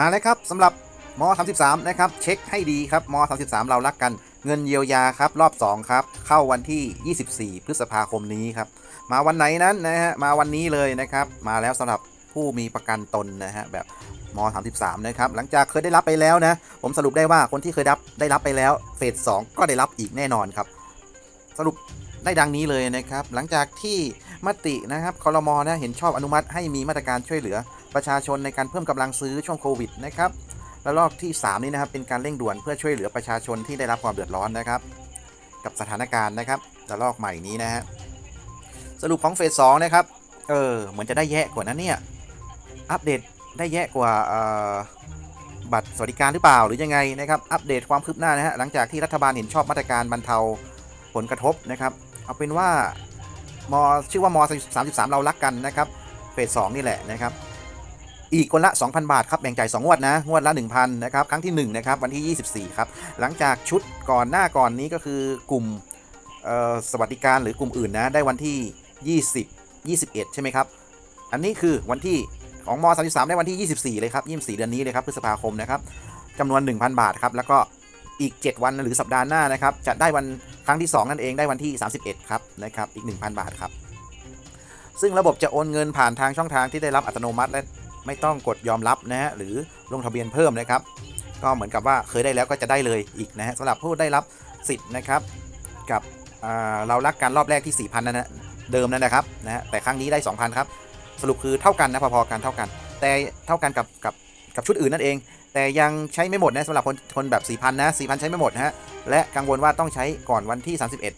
มาแล้วครับสำหรับม33นะครับเช็คให้ดีครับม33 เรารักกันเงินเยียวยาครับรอบ 2 ครับ เข้าวันที่ 24 พฤษภาคมนี้ครับ มาวันไหนนั้นนะฮะมาวันนี้เลยนะครับ มาแล้วสำหรับผู้มีประกันตนนะฮะแบบม33นะครับหลังจากเคยได้รับไปแล้วนะ ผมสรุปได้ว่าคนที่เคยรับได้รับไปแล้วเฟส2ก็ได้รับอีกแน่นอนครับ สรุปได้ดังนี้เลยนะครับ หลังจากที่มตินะครับคอรมอนะเห็นชอบอนุมัติให้มีมาตรการช่วยเหลือ ประชาชนในการเพิ่มกำลังซื้อช่วงโควิดนะครับและรอบที่ 3 นี้นะครับเป็นการเร่งด่วนเพื่อช่วยเหลือประชาชนที่ได้รับความเดือดร้อนนะครับ กับสถานการณ์นะครับระลอกใหม่นี้นะฮะสรุปของเฟสสองนะครับเออเหมือนจะได้แย่กว่านั้นเนี่ยอัปเดตได้แย่กว่าบัตรสวัสดิการหรือเปล่าหรือยังไงนะครับอัปเดตความคืบหน้านะฮะหลังจากที่รัฐบาลเห็นชอบมาตรการบรรเทาผลกระทบนะครับเอาเป็นว่ามชื่อว่าม33 เรารักกันนะครับเฟสสองนี่แหละนะครับ อีกคนละ 2,000 บาทครับแบ่งจ่าย2งวดนะงวดละ 1,000นะครับครั้งที่1นะครับวันที่ 24 ครับ หลังจากชุดก่อนหน้าก่อนนี้ก็คือกลุ่มสวัสดิการหรือกลุ่มอื่นนะได้วันที่ 20 21 ใช่ไหมครับ อันนี้คือวันที่ของม 33 ได้วันที่ 24 เลยครับ 24 เดือนนี้เลยครับพฤษภาคมนะครับจำนวน 1,000 บาทครับแล้วก็อีก 7 วันหรือสัปดาห์หน้านะครับจะได้วันครั้งที่ 2 นั่นเองได้วันที่ 31 ครับนะครับอีก 1,000 บาทครับซึ่งระบบจะโอนเงินผ่านทางช่องทางที่ได้รับอัตโนมัติและ ไม่ต้องกดยอมรับนะฮะหรือลงทะเบียนเพิ่มนะครับ ก็เหมือนกับว่าเคยได้แล้วก็จะได้เลยอีกนะฮะสำหรับผู้ได้รับสิทธิ์นะครับกับเรารักกันรอบแรกที่ 4,000นั่นนะเดิมนั่นนะครับนะฮะแต่ครั้งนี้ได้ 2,000 ครับ สรุปคือเท่ากันนะพอๆกันเท่ากัน แต่เท่ากันกับกับกับชุดอื่นนั่นเอง แต่ยังใช้ไม่หมดนะสำหรับคนคนแบบ 4,000 นะ 4,000 ใช้ไม่หมดนะฮะและกังวลว่าต้องใช้ก่อนวันที่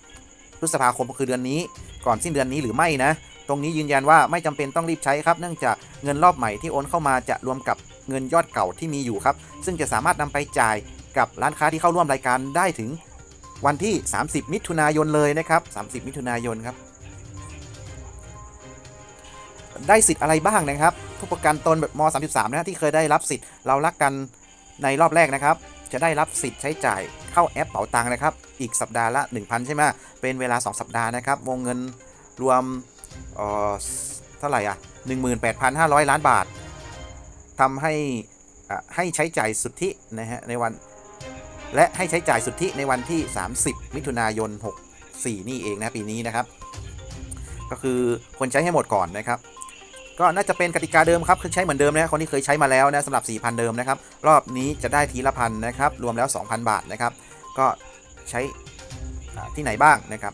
31 พฤษภาคมก็คือเดือนนี้ ก่อนสิ้นเดือนนี้หรือไม่นะ ตรงนี้ยืนยันว่าไม่จำเป็นต้องรีบใช้ครับ เนื่องจากเงินรอบใหม่ที่โอนเข้ามาจะรวมกับเงินยอดเก่าที่มีอยู่ครับ ซึ่งจะสามารถนำไปจ่ายกับร้านค้าที่เข้าร่วมรายการได้ถึงวันที่ 30 มิถุนายนเลยนะครับ 30 มิถุนายนครับ ได้สิทธิ์อะไรบ้างนะครับผู้ประกันตนแบบม 33 นะที่เคยได้รับสิทธิ์เรารักกันในรอบแรกนะครับ จะได้รับสิทธิ์ใช้จ่ายเข้าแอปเป๋าตังค์นะครับ อีกสัปดาห์ละ 1,000 ใช่ไหมเป็นเวลา 2 สัปดาห์นะครับ วงเงินรวม เออเท่าไหร่อะ 18,500 ล้านบาททำให้อะให้ใช้จ่ายสุทธินะฮะในวันและให้ใช้จ่ายสุทธิในวันที่ 30 มิถุนายน 64 นี่เองนะปีนี้นะครับ ก็คือควรใช้ให้หมดก่อนนะครับ ก็น่าจะเป็นกติกาเดิมครับคือใช้เหมือนเดิมนะคนที่เคยใช้มาแล้วนะสำหรับ 4,000 เดิมนะครับ รอบนี้จะได้ทีละพันนะครับ รวมแล้ว 2,000 บาทนะครับ ก็ใช้อ่าที่ไหนบ้างนะครับ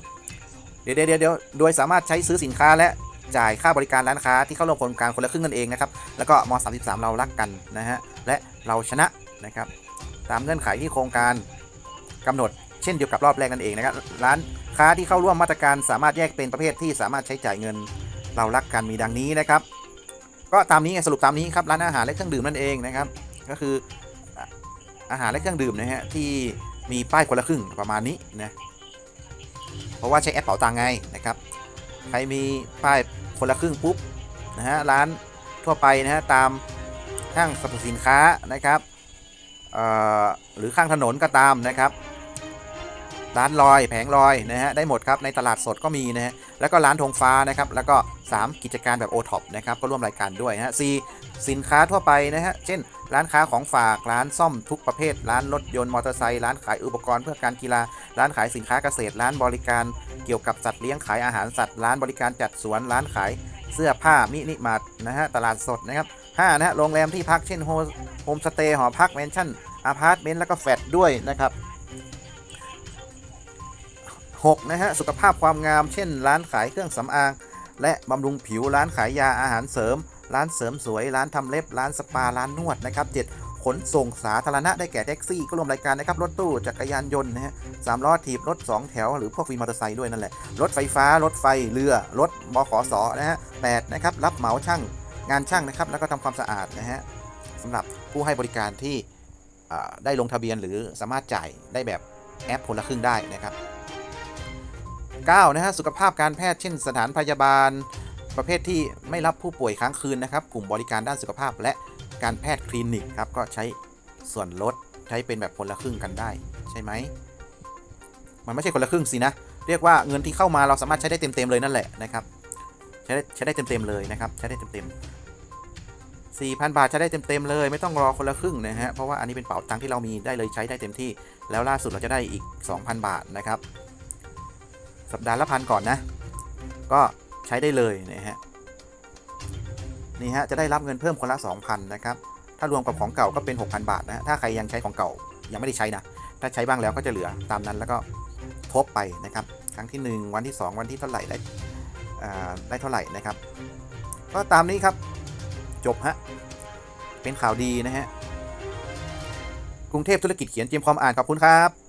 เดี๋ยวเดี๋ยวเดี๋ยวโดยสามารถใช้ซื้อสินค้าและจ่ายค่าบริการร้านค้าที่เข้าร่วมโครงการคนละครึ่งนั่นเองนะครับ แล้วก็ม 33 เรารักกันนะฮะ และเราชนะนะครับ ตามเงื่อนไขที่โครงการกำหนด เช่นเดียวกับรอบแรกนั่นเองนะครับ ร้านค้าที่เข้าร่วมมาตรการสามารถแยกเป็นประเภทที่สามารถใช้จ่ายเงิน เรารักกันมีดังนี้นะครับ ก็ตามนี้ไงสรุปตามนี้ครับร้านอาหารและเครื่องดื่มนั่นเองนะครับ ก็คืออาหารและเครื่องดื่มนะฮะที่มีป้ายคนละครึ่งประมาณนี้นะ เพราะว่าใช้แอปเป๋าตังไงนะครับ ใครมีป้ายคนละครึ่งปุ๊บนะฮะร้านทั่วไปนะฮะตามห้างสรรพสินค้านะครับหรือข้างถนนก็ตามนะครับ ร้านลอยแผงลอยนะฮะได้หมดครับในตลาดสดก็มีนะฮะแล้วก็ร้านธงฟ้านะครับแล้วก็ 3 กิจการแบบ o t o p นะครับก็ร่วมรายการด้วยนะฮะสสินค้าทั่วไปนะฮะเช่น ร้านค้าของฝากร้านซ่อมทุกประเภท ร้านรถยนต์มอเตอร์ไซค์ร้านขายอุปกรณ์เพื่อการกีฬา ร้านขายสินค้าเกษตร ร้านบริการเกี่ยวกับสัตว์เลี้ยงขายอาหารสัตว์ร้านบริการจัดสวนร้านขายเสื้อผ้ามินิมาร์ทนะฮะตลาดสดนะครับ5นะฮะโรงแรมที่พักเช่นโฮโฮมสเตย์หอพักแมนชั่นอพาร์ตเมนต์แล้วก็แฟลตด้วยนะครับ 6นะฮะสุขภาพความงาม เช่น ร้านขายเครื่องสำอาง และบำรุงผิวร้านขายยาอาหารเสริม ร้านเสริมสวย ร้านทำเล็บ ร้านสปา ร้านนวดนะครับ7ขนส่งสาธารณะได้แก่แท็กซี่ก็รวมรายการนะครับรถตู้จักรยานยนต์นะฮะสามล้อถีบรถ 2 แถว หรือพวกวินมอเตอร์ไซค์ด้วยนั่นแหละรถไฟฟ้ารถไฟเรือรถบขสนะฮะแปดนะครับรับเหมาช่างงานช่างนะครับแล้วก็ทำความสะอาดนะฮะสำหรับผู้ให้บริการที่ได้ลงทะเบียนหรือสามารถจ่ายได้แบบแอปคนละครึ่งได้นะครับ 9นะฮะสุขภาพการแพทย์เช่นสถานพยาบาล ประเภทที่ไม่รับผู้ป่วยค้างคืนนะครับ กลุ่มบริการด้านสุขภาพและการแพทย์คลินิกครับก็ใช้ส่วนลดใช้เป็นแบบคนละครึ่งกันได้ ใช่ไหมมันไม่ใช่คนละครึ่งสินะเรียกว่าเงินที่เข้ามาเราสามารถใช้ได้เต็มๆเลยนั่นแหละนะครับใช้ได้ใช้ได้เต็มๆเลยนะครับใช้ได้เต็มๆ4,000 บาทจะได้เต็มๆเลยไม่ต้องรอคนละครึ่งนะฮะเพราะว่าอันนี้เป็นเป๋าตังค์ที่เรามีได้เลยใช้ได้เต็มที่ แล้วล่าสุดเราจะได้อีก 2,000 บาทนะครับ สัปดาห์ละพันก่อนนะ ก็ใช้ได้เลยนะฮะนี่ฮะจะได้รับเงินเพิ่มคนละ 2,000นะครับถ้ารวมกับของเก่าก็เป็น 6,000 บาทนะฮะถ้าใครยังใช้ของเก่ายังไม่ได้ใช้นะถ้าใช้บ้างแล้วก็จะเหลือตามนั้นแล้วก็ทบไปนะครับ ครั้งที่ 1 วันที่ 2 วันที่เท่าไหร่ได้อ่าได้เท่าไหร่นะครับ ก็ตามนี้ครับจบฮะเป็นข่าวดีนะฮะกรุงเทพธุรกิจเขียนเตรียมความอ่านขอบคุณครับ